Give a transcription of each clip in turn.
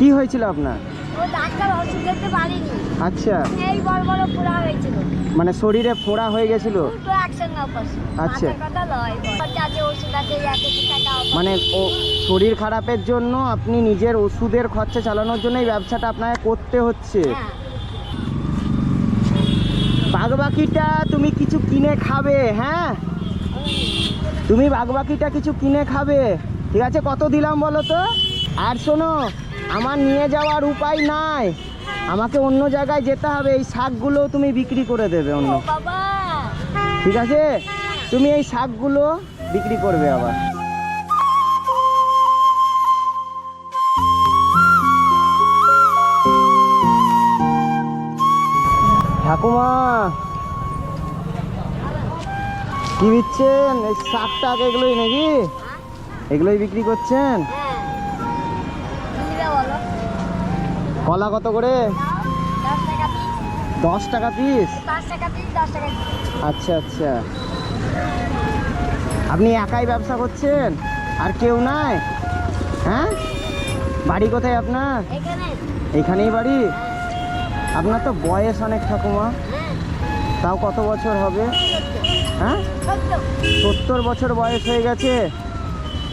কি হয়েছিল আপনার? ও ডাক্তার ওষুধ দিতে পারিনি। আচ্ছা। এই বড় বড় পোড়া হয়েছিল। মানে শরীরে ফোড়া হয়ে গেছিল? আচ্ছা। কথা লয় খরচা আছে ওষুধ আছে এক টাকা মানে ও শরীর খারাপের জন্য আপনি নিজের ওষুধের খরচা চালানোর জন্য এই ব্যবসাটা আপনাকে করতে হচ্ছে। হ্যাঁ। বাগবাকিটা তুমি কিছু কিনে খাবে হ্যাঁ? তুমি বাগবাকিটা কিছু কিনে খাবে। ঠিক আছে কত দিলাম বলো তো? আর শোনো আমার নিয়ে যাওয়ার উপায় নাই। আমাকে অন্য জায়গায় যেতে হবে এই শাকগুলো তুমি বিক্রি করে দেবে অন্য। ঠিক আছে? তুমি এই শাকগুলো বিক্রি করবে আবার। ঠাকুমা কি দিচ্ছেন এই শাক টাক এগুলোই নাকি? এগুলোই বিক্রি করছেন? কলা কত করে? দশ টাকা পিস আচ্ছা আচ্ছা। আপনি একাই ব্যবসা করছেন? আর কেউ নাই? হ্যাঁ? বাড়ি কোথায় আপনার? এখানেই বাড়ি? আপনার তো বয়স অনেক ঠাকুমা। হ্যাঁ। তাও কত বছর হবে? হ্যাঁ? সত্তর। বছর বয়স হয়ে গেছে।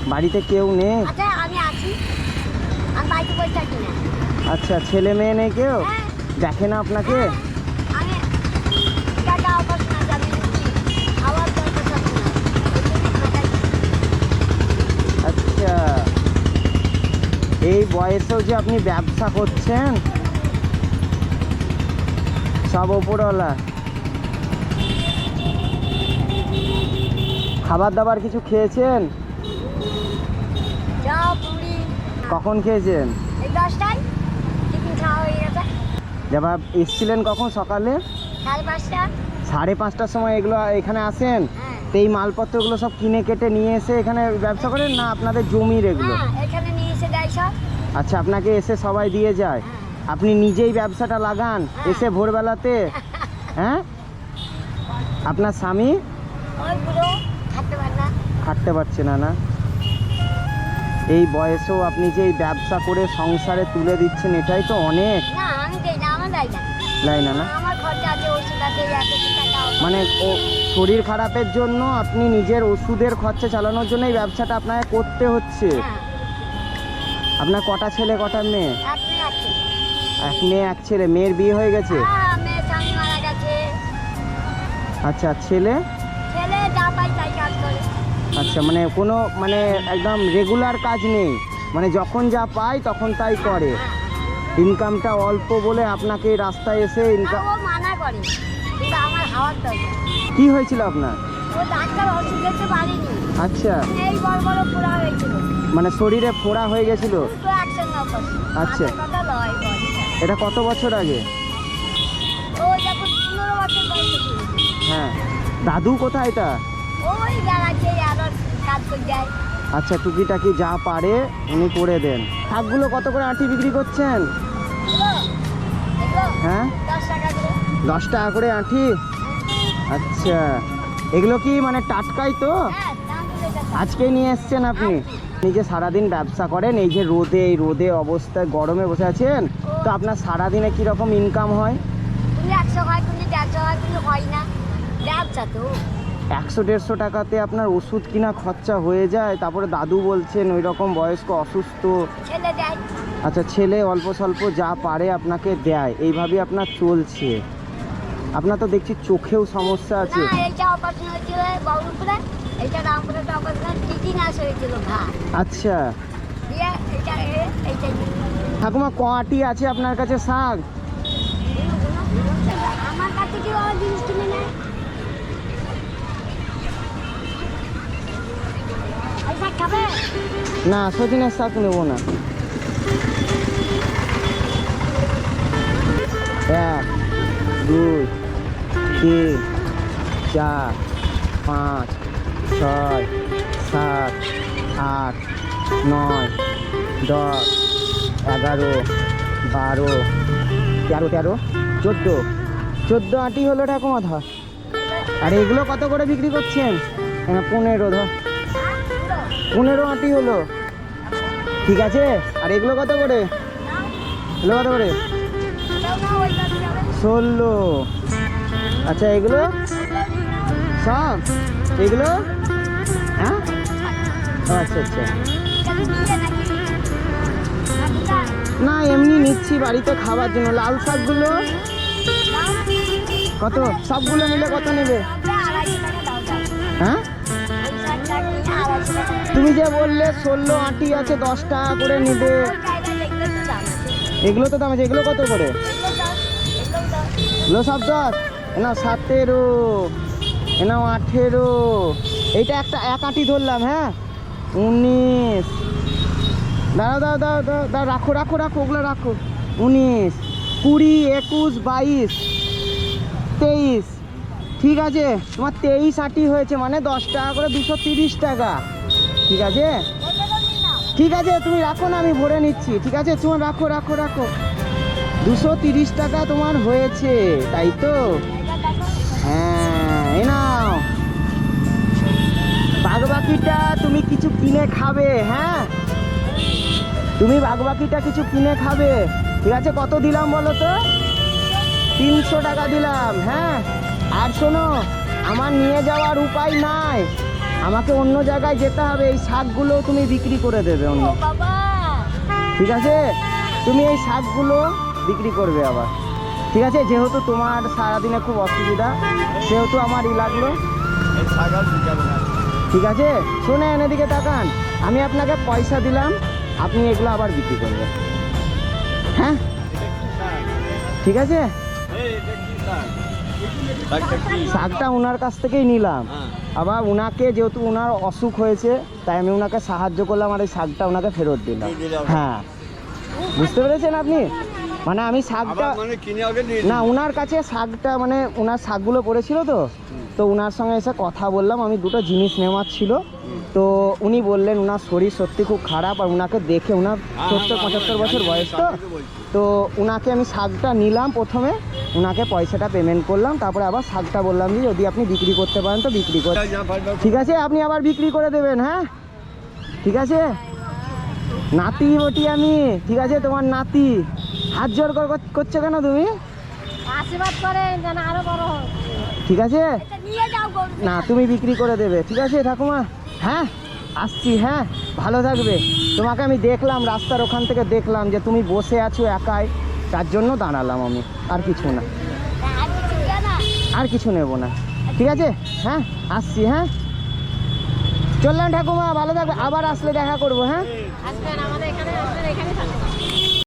বাড়িতে কেউ নেই আচ্ছা আমি আছি আমি বাড়িতে বসে থাকি না আচ্ছা ছেলে মেয়ে নেই কেউ? হ্যাঁ দেখে না আপনাকে আচ্ছা। এই বয়সেও যে আপনি ব্যবসা করছেন? সব ওপরওয়ালা। খাবার দাবার কিছু খেয়েছেন? কখন খেয়েছেন? দশটায়। খাওয়া হয়ে গেছে এসছিলেন কখন সকালে? সাড়ে পাঁচটা। সাড়ে পাঁচটার সময় এগুলো এখানে আসেন? হ্যাঁ। তো এই মালপত্রগুলো সব কিনে কেটে নিয়ে এসে এখানে ব্যবসা করেন না আপনাদের জমির এগুলো? হ্যাঁ এখানে নিয়ে এসে দেয় সব। আচ্ছা আপনাকে এসে সবাই দিয়ে যায়। হ্যাঁ। আপনি নিজেই ব্যবসাটা লাগান এসে ভোরবেলাতে। হ্যাঁ? আপনার স্বামী? খাটতে পারছে না না? এই বয়সেও আপনি যে এই ব্যবসা করে সংসারে তুলে দিচ্ছেন এটাই তো অনেক। না আমি দেই না আমার না। লাই না না? আমার খরচা আছে ওষুধ আছে টাকা মানে ও শরীর খারাপের জন্য আপনি নিজের ওষুধের খরচা চালানোর জন্য এই ব্যবসাটা আপনাকে করতে হচ্ছে। হ্যাঁ। আপনার কটা ছেলে কটা মেয়ে? এক মেয়ে এক ছেলে। মেয়ের বিয়ে হয়ে গেছে? হ্যাঁ আচ্ছা ছেলে যা পাই তাই কাজ করে আচ্ছা মানে কোনো মানে একদম রেগুলার কাজ নেই। মানে যখন যা পায় তখন তাই করে। ইনকামটা অল্প বলে আপনাকে রাস্তায় এসে ইনকাম ও মানা করে। আমার হাওয়ার কি হয়েছিল আপনার? আচ্ছা। মানে শরীরে ফোড়া হয়ে গেছিল? আচ্ছা। এটা কত বছর আগে? হ্যাঁ। দাদু কোথায় এটা? ওই বেড়াচ্ছে আরও কাজ যায়। আচ্ছা টুকিটাকি যা পারে উনি করে দেন। শাকগুলো কত করে আঁটি বিক্রি করছেন? হ্যাঁ? দশ টাকা করে। আঁটি? আচ্ছা এগুলো কি মানে টাটকাই তো? হ্যাঁ আজকেই নিয়ে এসছেন আপনি? আপনি যে সারাদিন ব্যবসা করেন এই যে রোদে এই রোদে অবস্থায় গরমে বসে আছেন তো আপনার সারাদিনে কীরকম ইনকাম হয়? একশো হয় তুমি দেড়শো হয় কিন্তু হয় না। ব্যবসা তো। একশো দেড়শো টাকাতে আপনার ওষুধ কিনা খরচা হয়ে যায়। তারপরে দাদু বলছেন ওই রকম বয়স্ক অসুস্থ। আচ্ছা ছেলে অল্প স্বল্প যা পারে আপনাকে দেয়। এইভাবেই আপনার চলছে। আপনার তো দেখছি চোখেও সমস্যা আছে। আচ্ছা। ঠাকুমা কটি আছে আপনার কাছে শাক? আমার কাছে না, সজিনের শাক নেব না। এক, দুই, তিন, চার, পাঁচ, ছয়, সাত, আট, নয়, দশ, এগারো, বারো, তেরো তেরো, চোদ্দ। চোদ্দ আটি হলো ঠাকুমা ধর আর এগুলো কত করে বিক্রি করছেন? পনেরো ধর। পনেরো আটি হলো। ঠিক আছে? আর এগুলো কত করে? এগুলো কত করে? ষোলো। আচ্ছা এগুলো? সব? এগুলো? হ্যাঁ? আচ্ছা আচ্ছা। না, এমনি নিচ্ছি, বাড়িতে খাওয়ার জন্য। লাল শাকগুলো? কত? সবগুলো নিলে কত নেবে? হ্যাঁ? তুমি যে বললে, ষোলো আটি আছে, দশ টাকা করে নেবে। এগুলো তো দাম আছে, এগুলো কত করে? এগুলো সব দশ? এনাও সতেরো, এনাও আঠেরো। এইটা একটা, এক আটি ধরলাম হ্যাঁ? উনিশ। দাঁড়াও দাও দাও দাও দাও রাখো রাখো রাখো, ওগুলো রাখো। উনিশ, কুড়ি, একুশ, বাইশ, তেইশ। ঠিক আছে, তোমার তেইশ আটি হয়েছে মানে দশ টাকা করে দুশো তিরিশ টাকা। ঠিক আছে? ঠিক আছে, তুমি রাখো না, আমি ভরে নিচ্ছি। ঠিক আছে, তোমার রাখো রাখো রাখো। দুশো তিরিশ টাকা তোমার হয়েছে, তাই তো? হ্যাঁ বাগবাকিটা তুমি কিছু কিনে খাবে হ্যাঁ? তুমি বাগবাকিটা কিছু কিনে খাবে। ঠিক আছে, কত দিলাম বলো তো? তিনশো টাকা দিলাম হ্যাঁ? আর শোনো আমার নিয়ে যাওয়ার উপায় নাই। আমাকে অন্য জায়গায় যেতে হবে এই শাকগুলো তুমি বিক্রি করে দেবে অন্য। ঠিক আছে? তুমি এই শাকগুলো বিক্রি করবে আবার। ঠিক আছে? যেহেতু তোমার সারাদিনে খুব অসুবিধা সেহেতু আমার ই লাগল। ঠিক আছে? শোনেন এদিকে তাকান। আমি আপনাকে পয়সা দিলাম আপনি এগুলো আবার বিক্রি করবেন। হ্যাঁ? ঠিক আছে? শাকটা ওনার কাছ থেকেই নিলাম। আবার ওনাকে যেহেতু ওনার অসুখ হয়েছে তাই আমি ওনাকে সাহায্য করলাম আর এই শাকটা ওনাকে ফেরত দিলাম। হ্যাঁ। বুঝতে পেরেছেন আপনি? মানে আমি শাকটা মানে না ওনার কাছে শাকটা মানে ওনার শাকগুলো পড়েছিল তো। তো ওনার সঙ্গে এসে কথা বললাম আমি দুটো জিনিস নেওয়ার ছিল তো উনি বললেন ওনার শরীর সত্যি খুব খারাপ আর ওনাকে দেখে ওনার সত্তর পঁচাত্তর বছর বয়স তো। তো ওনাকে আমি শাকটা নিলাম প্রথমে। ওনাকে পয়সাটা পেমেন্ট করলাম তারপরে আবার শাকটা বললাম যে যদি আপনি বিক্রি করতে পারেন তো বিক্রি করে। ঠিক আছে আপনি আবার বিক্রি করে দেবেন হ্যাঁ? ঠিক আছে? নাতি বটি আমি ঠিক আছে তোমার নাতি। হাত জোর কর- করছ কেন তুমি? আশীর্বাদ করে যেন আরও বড় ঠিক আছে? না তুমি বিক্রি করে দেবে ঠিক আছে ঠাকুমা? হ্যাঁ? আসছি হ্যাঁ? ভালো থাকবে। তোমাকে আমি দেখলাম রাস্তার ওখান থেকে দেখলাম যে তুমি বসে আছো একাই। তার জন্য দাঁড়ালাম আমি। আর কিছু না। আর কিছু নেব না। ঠিক আছে? হ্যাঁ? আসছি হ্যাঁ? চললাম ঠাকুমা, ভালো থাকবে। আবার আসলে দেখা করব হ্যাঁ?